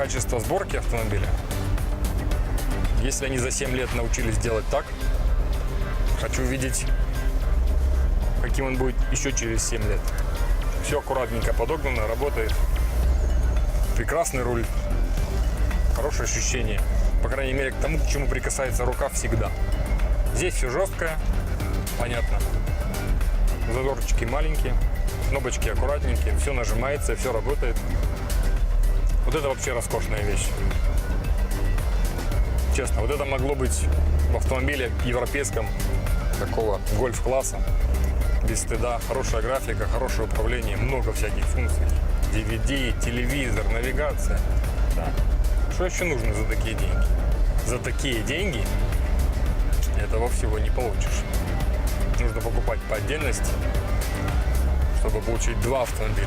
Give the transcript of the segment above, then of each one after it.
качество сборки автомобиля. Если они за 7 лет научились делать так, хочу видеть, каким он будет еще через 7 лет. Все аккуратненько подогнано, работает. Прекрасный руль, хорошее ощущение. По крайней мере, к тому, к чему прикасается рука всегда. Здесь все жесткое, понятно. Зазорчики маленькие, кнопочки аккуратненькие, все нажимается, все работает. Вот это вообще роскошная вещь. Честно, вот это могло быть в автомобиле европейском такого гольф-класса. Без стыда, хорошая графика, хорошее управление, много всяких функций. DVD, телевизор, навигация. Да. Что еще нужно за такие деньги? За такие деньги этого всего не получишь. Нужно покупать по отдельности, чтобы получить два автомобиля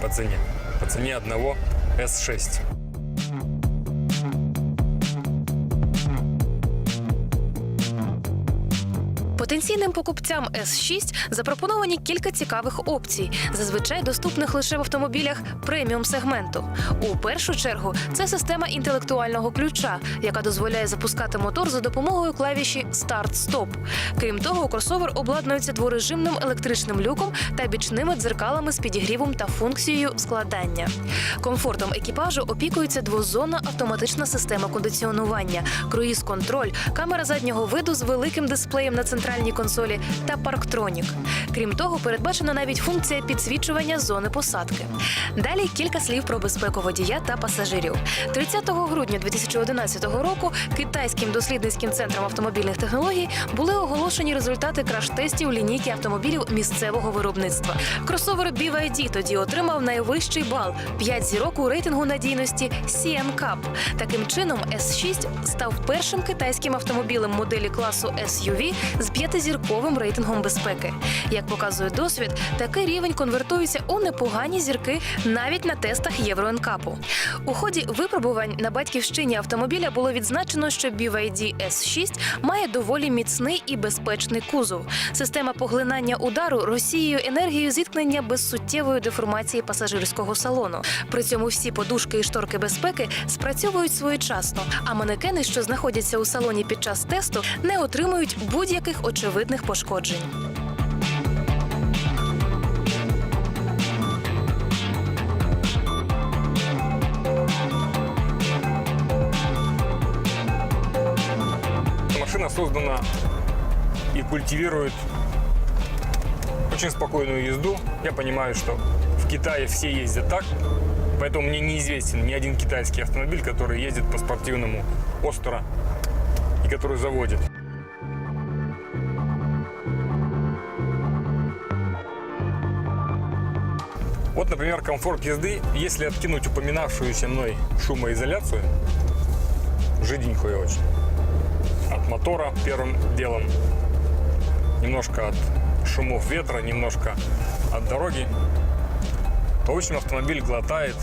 по цене. По цене одного S6. Потенційним покупцям S6 запропоновані кілька цікавих опцій, зазвичай доступних лише в автомобілях преміум сегменту. У першу чергу це система інтелектуального ключа, яка дозволяє запускати мотор за допомогою клавіші Старт-Стоп. Крім того, кросовер обладнується дворежимним електричним люком та бічними дзеркалами з підігрівом та функцією складання. Комфортом екіпажу опікується двозонна автоматична система кондиціонування, круїз-контроль, камера заднього виду з великим дисплеєм на центральній консолі та парктронік. Крім того, передбачена навіть функція підсвічування зони посадки. Далі кілька слів про безпеку водія та пасажирів. 30 грудня 2011 року китайським дослідницьким центром автомобільних технологій були оголошені результати краш-тестів лінійки автомобілів місцевого виробництва. Кросовер BYD тоді отримав найвищий бал 5 зірок у рейтингу надійності CN Cup. Таким чином, S6 став першим китайським автомобілем моделі класу SUV з п'ятизірковим рейтингом безпеки. Як показує досвід, такий рівень конвертується у непогані зірки навіть на тестах Євроенкапу. У ході випробувань на батьківщині автомобіля було відзначено, що BYD S6 має доволі міцний і безпечний кузов. Система поглинання удару розсіює енергію зіткнення без суттєвої деформації пасажирського салону. При цьому всі подушки і шторки безпеки спрацьовують своєчасно, а манекени, що знаходяться у салоні під час тесту, не отримують будь-яких очевидних пошкоджень. Машина создана и культивирует очень спокойную езду. Я понимаю, что в Китае все ездят так, поэтому мне неизвестен ни один китайский автомобиль, который ездит по спортивному остро и который заводит. Вот, например, комфорт езды, если откинуть упоминавшуюся мной шумоизоляцию, жиденькую очень, от мотора первым делом, немножко от шумов ветра, немножко от дороги, то, в общем, автомобиль глотает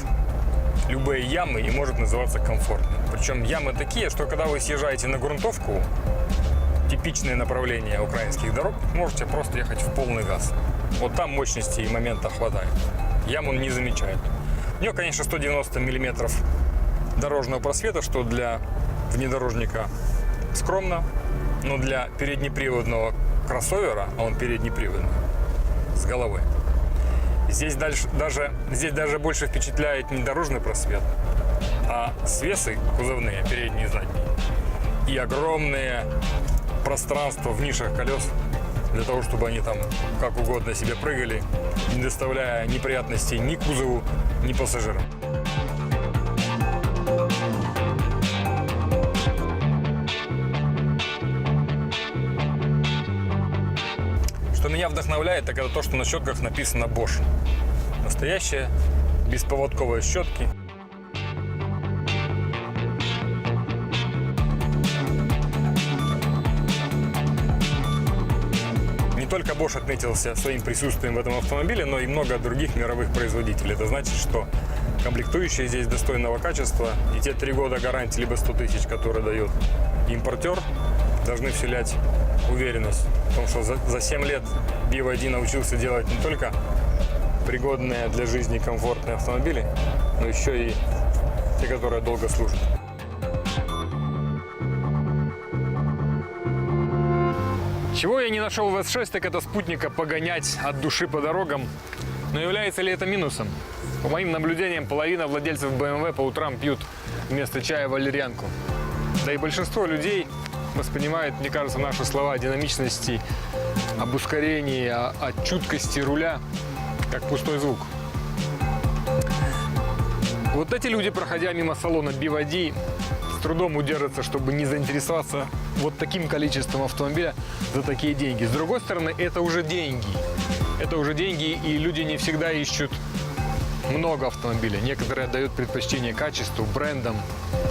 любые ямы и может называться комфортным. Причем ямы такие, что когда вы съезжаете на грунтовку, типичное направление украинских дорог, можете просто ехать в полный газ. Вот там мощности и момента хватает. Ям он не замечает. У него, конечно, 190 миллиметров дорожного просвета, что для внедорожника скромно, но для переднеприводного кроссовера, а он переднеприводный, с головы, здесь, дальше, даже, здесь даже больше впечатляет не дорожный просвет, а свесы кузовные, передние и задние, и огромные пространства в нишах колес для того, чтобы они там как угодно себе прыгали, не доставляя неприятностей ни кузову, ни пассажирам. Что меня вдохновляет, так это то, что на щетках написано Bosch. Настоящие бесповодковые щетки. Только Bosch отметился своим присутствием в этом автомобиле, но и много других мировых производителей. Это значит, что комплектующие здесь достойного качества и те три года гарантии либо 100 тысяч, которые дает импортер, должны вселять уверенность в том, что за, за 7 лет BYD научился делать не только пригодные для жизни комфортные автомобили, но еще и те, которые долго служат. Чего я не нашел в S6, так это спутника погонять от души по дорогам. Но является ли это минусом? По моим наблюдениям, половина владельцев BMW по утрам пьют вместо чая валерьянку. Да и большинство людей воспринимает, мне кажется, наши слова о динамичности, об ускорении, о, о чуткости руля как пустой звук. Вот эти люди, проходя мимо салона BYD, трудом удержатся, чтобы не заинтересоваться вот таким количеством автомобиля за такие деньги. С другой стороны, это уже деньги. Это уже деньги, и люди не всегда ищут много автомобилей. Некоторые дают предпочтение качеству, брендам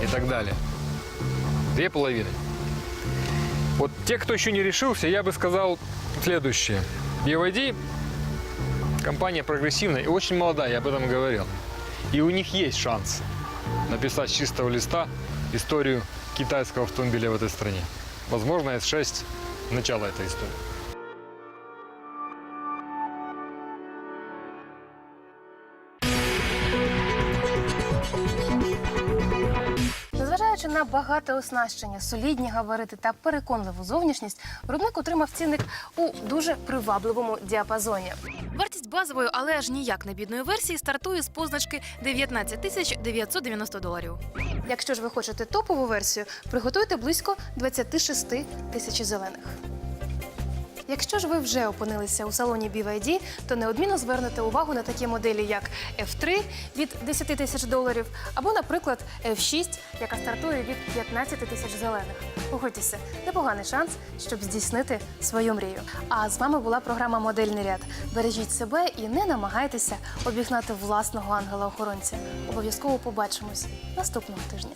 и так далее. Две половины. Вот те, кто еще не решился, я бы сказал следующее. BYD компания прогрессивная и очень молодая, я об этом говорил. И у них есть шанс написать с чистого листа историю китайского автомобиля в этой стране. Возможно, S6 – начало этой истории. Незважаючи на багате оснащення, солідні габарити та переконливу зовнішність, виробник отримав цінник у дуже привабливому діапазоні. Вартість базової, але аж ніяк не бідної версії стартує з позначки 19 тисяч 990 доларів. Якщо ж ви хочете топову версію, приготуйте близько 26 тисяч зелених. Якщо ж ви вже опинилися у салоні BYD, то неодмінно звернете увагу на такі моделі, як F3 від 10 тисяч доларів, або, наприклад, F6, яка стартує від 15 тисяч зелених. Погодьтеся, непоганий шанс, щоб здійснити свою мрію. А з вами була програма Модельний ряд. Бережіть себе і не намагайтеся обігнати власного ангела-охоронця. Обов'язково побачимось наступного тижня.